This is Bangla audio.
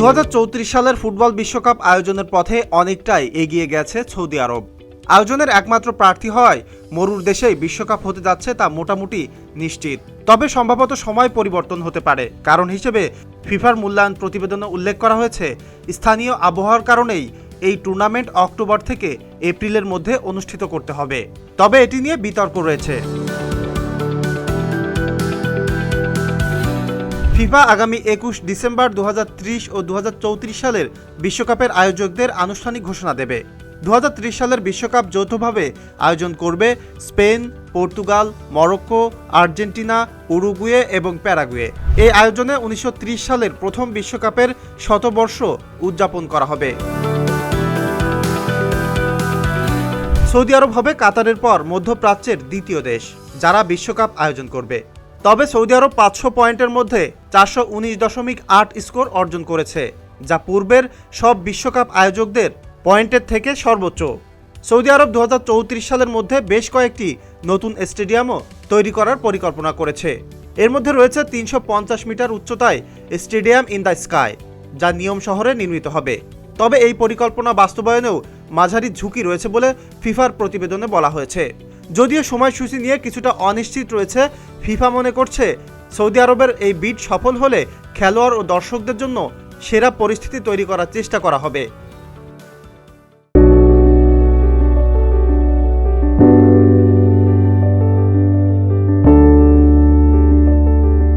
দু হাজার চৌত্রিশ সালের ফুটবল বিশ্বকাপ আয়োজনের পথে অনেকটাই এগিয়ে গেছে সৌদি আরব। আয়োজনের একমাত্র প্রার্থী হয় মরুর দেশেই বিশ্বকাপ হতে যাচ্ছে তা মোটামুটি নিশ্চিত। তবে সম্ভবত সময় পরিবর্তন হতে পারে। কারণ হিসেবে ফিফার মূল্যায়ন প্রতিবেদনে উল্লেখ করা হয়েছে, স্থানীয় আবহাওয়ার কারণেই এই টুর্নামেন্ট অক্টোবর থেকে এপ্রিলের মধ্যে অনুষ্ঠিত করতে হবে। তবে এটি নিয়ে বিতর্ক রয়েছে। ফিফা আগামী একুশ ডিসেম্বর দু হাজার ত্রিশ ও দু হাজার চৌত্রিশ সালের বিশ্বকাপের আয়োজকদের আনুষ্ঠানিক ঘোষণা দেবে। দু হাজার ত্রিশ সালের বিশ্বকাপ যৌথভাবে আয়োজন করবে Spain, Portugal, Morocco, Argentina, Uruguay এবং প্যারাগুয়ে। এই আয়োজনে উনিশশো ত্রিশ সালের প্রথম বিশ্বকাপের শতবর্ষ উদযাপন করা হবে। সৌদি আরব হবে কাতারের পর মধ্যপ্রাচ্যের দ্বিতীয় দেশ, যারা বিশ্বকাপ আয়োজন করবে। তবে সৌদি আরব পাঁচশো পয়েন্টের মধ্যে চারশো উনিশ দশমিক আট স্কোর অর্জন করেছে, যা পূর্বের সব বিশ্বকাপ আয়োজকদের পয়েন্টের থেকে সর্বোচ্চ। সৌদি আরব দু হাজার চৌত্রিশ সালের মধ্যে বেশ কয়েকটি নতুন স্টেডিয়ামও তৈরি করার পরিকল্পনা করেছে। এর মধ্যে রয়েছে তিনশো পঞ্চাশ মিটার উচ্চতায় স্টেডিয়াম ইন দ্য স্কাই, যা নিয়ম শহরে নির্মিত হবে। তবে এই পরিকল্পনা বাস্তবায়নেও মাঝারি ঝুঁকি রয়েছে বলে ফিফার প্রতিবেদনে বলা হয়েছে। যদিও সময়সূচি নিয়ে কিছুটা অনিশ্চিত রয়েছে, ফিফা মনে করছে সৌদি আরবের এই বিট সফল হলে খেলোয়াড় ও দর্শকদের জন্য সেরা পরিস্থিতি তৈরি করার চেষ্টা করা হবে।